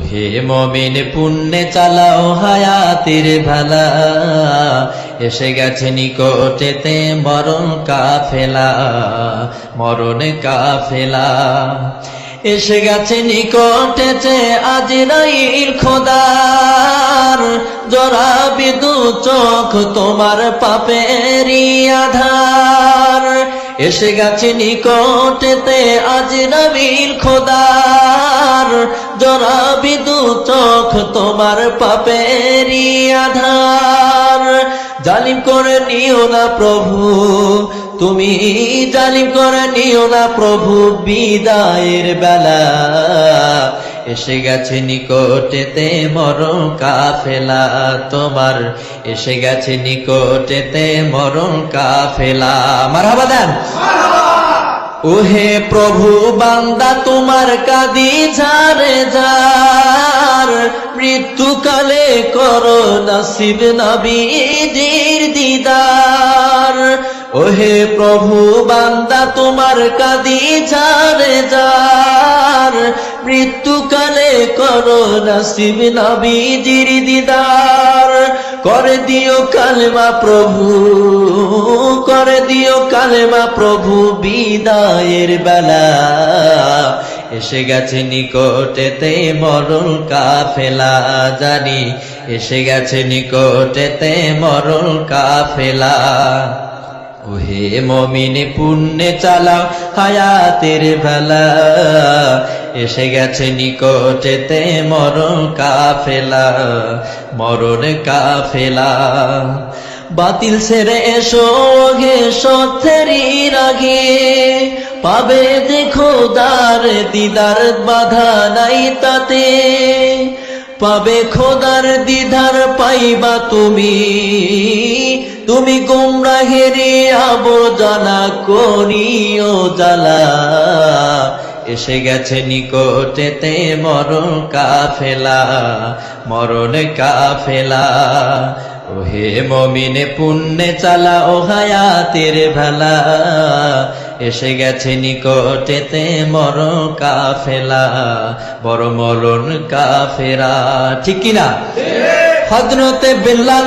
হে মমিন, পুণ্যে চালাও হায়াতের ভালা। এসে গেছে নিকটেতে মরণ কাফেলা মরণ কাফেলা। এসে গেছে নিকটেতে আজরাইল খোদার জরা বিদু চোখ তোমার পাপেরই আধার। এসে গেছে নিকটেতে আজ নবীর খোদার জরা বিদু চোখ তোমার পাপেরই আধার। জালিম করে নিও না প্রভু, তুমি জালিম করে নিও না প্রভু, বিদায়ের বেলা। এসে গেছে নিকটেতে মর কাফেলা তোমার। এসে গেছে নিকটেতে মর কাফেলা। মারহাবা দেন। ওহে প্রভু, বান্দা, তোমার কাদি ঝারে যার মৃত্যুকালে কর নাসিব নবীজির দিদার। ওহে প্রভু, বান্দা, তোমার কাদি ঝারে যার মৃত্যুকালে করো নসিব নবীজির দিদার। করে দিও কালেমা প্রভু, করে দিও কালেমা প্রভু বিদায়ের বেলা। এসে গেছে নিকটেতে মরণ কাফেলা জানি। এসে গেছে নিকটেতে মরণ কাফেলা। ওহে মমিনে, পুণ্যে চালাও হায়াতের বেলা। এসে গেছে নিকটেতে মরণ কাফেলা মরণ কাফেলা। বাতিল সেরে এসো গে সত্যের রাগে, পাবে দেখো দার দিদার বাধা নাই তাতে। পাবে খোদার দিদার পাইবা তুমি তুমি গুমরাহেরে আবর্জনা করিও জ্বালা। এসে গেছে নিকটেতে মরণ কাফেলা মরণ কাফেলা। ওহে মমিনে পুণ্যে চালা ও হায়াতের ভেলা। এসে গেছে নিকটেতে মর কাফেলা বড় মরণ কাফেরা। ঠিক কিনা? হজরতে বেল্লাল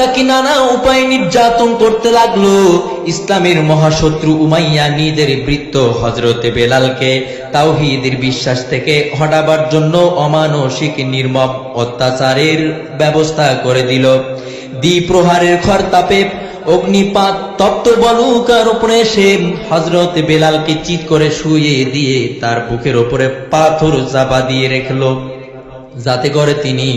তাকে নানা উপায় নির্যাতন করতে লাগল? ইসলামের মহাশত্রু উমাইয়া নিজের বৃত্ত হজরতে বেলালকে তাওহিদের বিশ্বাস থেকে হটাবার জন্য অমানসিক নির্মম অত্যাচারের ব্যবস্থা করে দিল। দ্বিপ্রহারের খরতাপে অগ্নিপাত তপ্ত বলুকার উপরে সে হজরত বেলালকে চিৎ করে শুয়ে দিয়ে তার বুকের ওপরে পাথর চাপা দিয়ে রেখলো। যাতে করে তিনি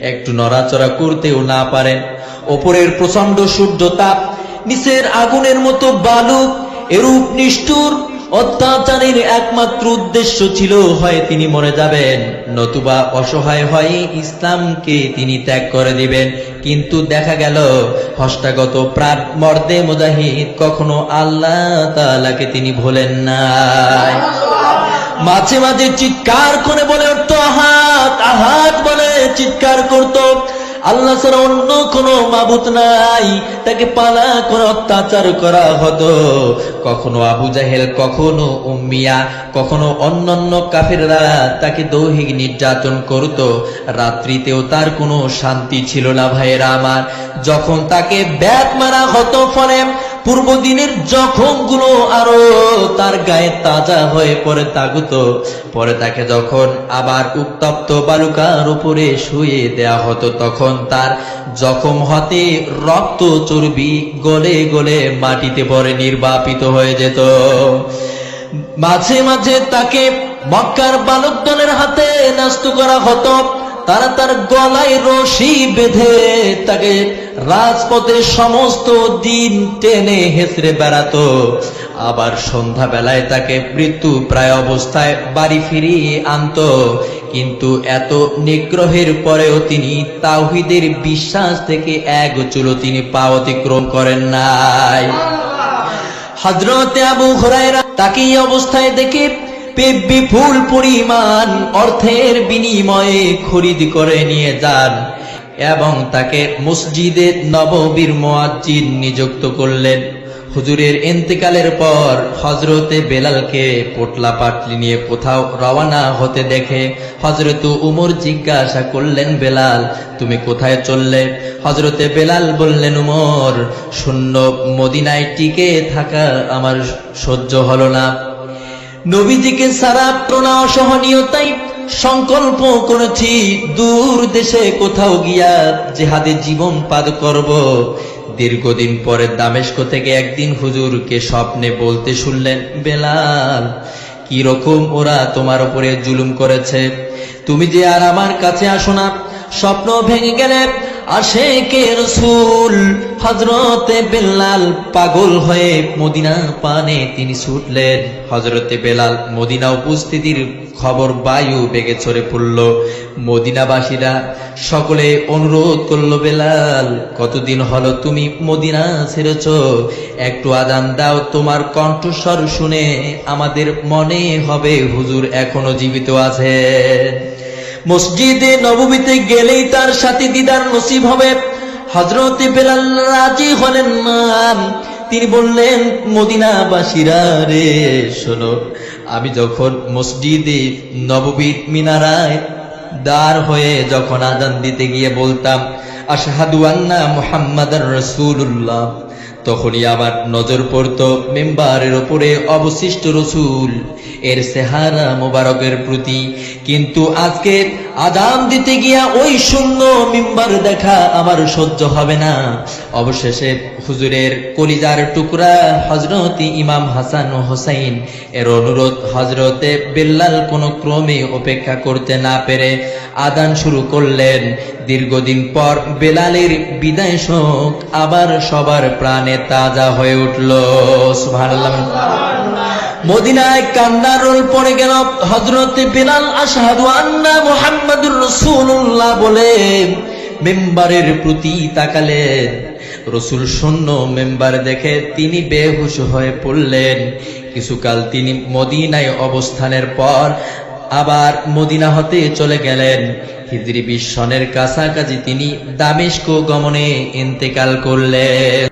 একটু নড়াচড়া করতেও না পারেন। ওপরের প্রচণ্ড সূর্য তাপ নিচের আগুনের মতো বালু, এরূপ নিষ্ঠুর অত্যাচারের একমাত্র উদ্দেশ্য ছিল হয় তিনি মরে যাবেন। নতুবা অসহায় হয়ে ইসলামকে তিনি ত্যাগ করে দিবেন। কিন্তু দেখা গেল, হস্তাগত প্রাণ মর্দে মুজাহিদ কখনো আল্লাহ তাআলাকে তিনি ভোলেন নাই মাঝে মাঝে চিৎকার করে বলে উঠতো আহাত আহাত বলে চিৎকার করতো। আল্লাহ ছাড়া অন্য কোনো মাবুত নাই। তাকে পালা করে, অত্যাচার করা হতো। কখনো আবু জাহেল, কখনো উম্মিয়া, কখনো অন্যান্য কাফেররা তাকে দৈহিক নির্যাতন করত। রাত্রিতেও তার কোনো শান্তি ছিল না ভাইয়েরা আমার। যখন তাকে ব্যাট মারা হতো, ফলে পূর্ব দিনের জখমগুলো আরও তার গায়ে তাজা হয়ে পড়ে তাগুত। পরে তাকে যখন আবার উত্তপ্ত বালুকার উপরে শুয়ে দেয়া হতো, তখন তার জখম হতে রক্ত চর্বি গলে গলে মাটিতে পরে নির্বাপিত হয়ে যেত। মাঝে মাঝে তাকে মক্কার বালক দলের হাতে নাস্ত করা হতো। তারা তার গলায় রশি বেঁধে তাকে রাজপথের সমস্ত দিন টেনে হেসড়ে বেড়াতো। আবার সন্ধ্যা বেলায় তাকে মৃত্যু প্রায় অবস্থায় বাড়ি ফিরিয়ে আনতো। কিন্তু এত নিগ্রহের পরেও তিনি তাওহিদের বিশ্বাস থেকে এক চুলো তিনি পা অতিক্রম করেন নাই। হজরতে আবু হুরায়রা তাকে অবস্থায় দেখে বিপুল পরিমাণ অর্থের বিনিময়ে খরিদ করে নিয়ে যান। এবং তাকে মসজিদে নববীর মোয়াজ্জিন নিযুক্ত করলেন। হুজুরের ইন্তেকালের পর হজরতে বেলালকে পোটলা পাটলি নিয়ে কোথাও রওয়ানা হতে দেখে হজরত উমর জিজ্ঞাসা করলেন, বেলাল, তুমি কোথায় চললে? হজরতে বেলাল বললেন, উমর, শূন্য মদিনায় টিকে থাকা আমার সহ্য হল না। নবীজিকে সারা প্রণা অসহনীয়তাই সংকল্প করেছি, দূর দেশে কোথাও গিয়া জেহাদে জীবন পাদ করব। দীর্ঘদিন পরে দামেস্ক থেকে একদিন হুজুরকে স্বপ্নে বলতে শুনলেন, বেলাল, কীরকম ওরা তোমার উপরে জুলুম করেছে? তুমি যে আর আমার কাছে আসো না, স্বপ্ন ভেঙে গেলে আসে কে রসুল হজরতে বেলাল পাগল হয়ে মদিনা পানে তিনি ছুটলেন। হজরতে বেলাল মদিনা উপস্থিতির খবর বায়ু বেগে ছড়ে পড়ল। মদিনাবাসীরা সকলে অনুরোধ করল, বেলাল, কতদিন হলো তুমি মদিনা ছেড়েছ? একটু আদান দাও, তোমার কণ্ঠস্বর শুনে আমাদের মনে হবে হুজুর এখনও জীবিত আছে মসজিদে নবমীতে গেলেই তার সাথে দিদার নসিব হবে। হজরতে বেলাল রাজি হলেন না। তিনি বললেন, মদিনাবাসীরা রে, শোনো, আমি যখন মসজিদে নববীর মিনারায় দার হয়ে যখন আজান দিতে গিয়ে বলতাম, আশহাদু আন্না মুহাম্মাদার রাসূলুল্লাহ তখনই আমার নজর পড়ত মেম্বারের ওপরে অবশিষ্ট রসুল। এর সেহারা মোবারকের প্রতি। কিন্তু আজকে আদাম দিতে গিয়া ওই শূন্য মিম্বার দেখা আমার সহ্য হবে না। অবশেষে হুজুরের কলিজার টুকরা হজরতি ইমাম হাসান ও হোসাইন, এর অনুরোধ হজরতে বেল্লাল কোনো ক্রমে অপেক্ষা করতে না পেরে আদান শুরু করলেন। দীর্ঘদিন পর বেলালের বিদায় শোক আবার সবার প্রাণে তাজা হয়ে উঠল। মদিনায় কান্নার রোল পড়ে গেল হজরতে বেলাল আশহাদু আন্না মুহাম্মাদুর রাসূলুল্লাহ বলে মেম্বারের প্রতি তাকালেন রসুল শূন্য মেম্বার দেখে তিনি বেহুশ হয়ে পড়লেন। কিছুকাল তিনি মদিনায় অবস্থানের পর আবার মদিনা হতে চলে গেলেন। হিজরি বিশ সনের কাছাকাছি তিনি দামেস্ক গমনে ইন্তেকাল করলেন।